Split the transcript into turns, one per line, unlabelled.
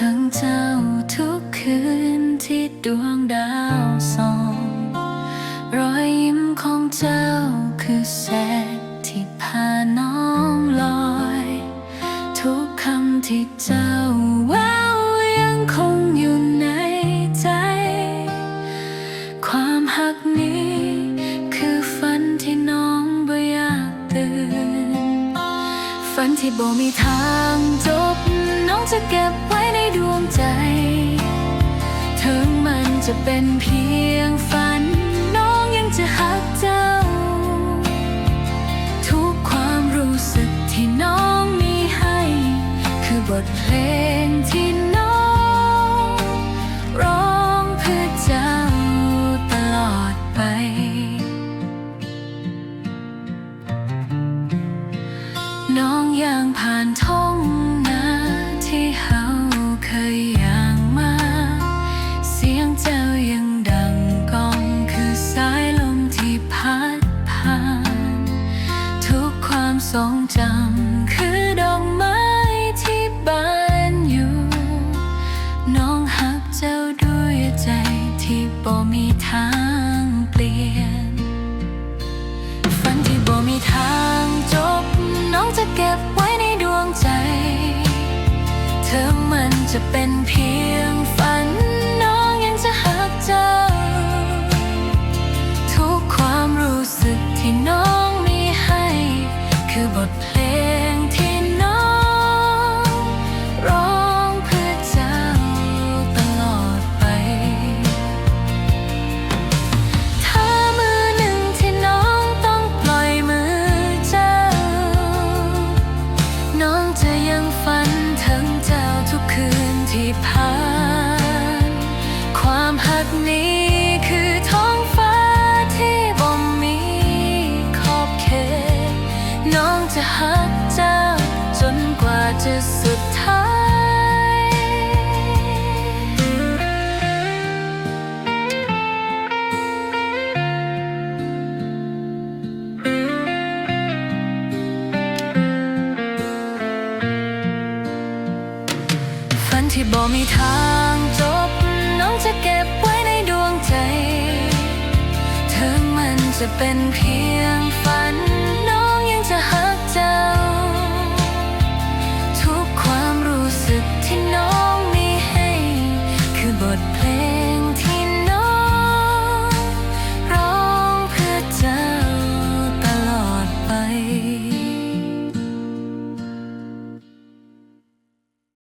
ถึงเจ้าทุกคืนที่ดวงดาวส่อง รอยยิ้มของเจ้าคือแสงที่พาน้องลอย ทุกคำที่เจ้าแววยังคงอยู่ในใจ ความหักนี้คือฝันที่น้องบ่อยากตื่น ฝันที่บ่มีทางจบน้องจะเก็บไว้ ดวงใจ ถึงมันจะเป็นเพียงฝัน น้องยังจะหักเจ้า ทุกความรู้สึกที่น้องมีให้ คือบทเพลงที่น้องร้องเพื่อเจ้าตลอดไป น้องย่างผ่านท้อง จะเป็นเพียงฝันน้องยังจะหักเจอทุกความรู้สึกที่น้อง ที่ผ่าน ที่บอกมีทางจบ น้องจะเก็บไว้ในดวงใจ ถึงมันจะเป็นเพียงฝัน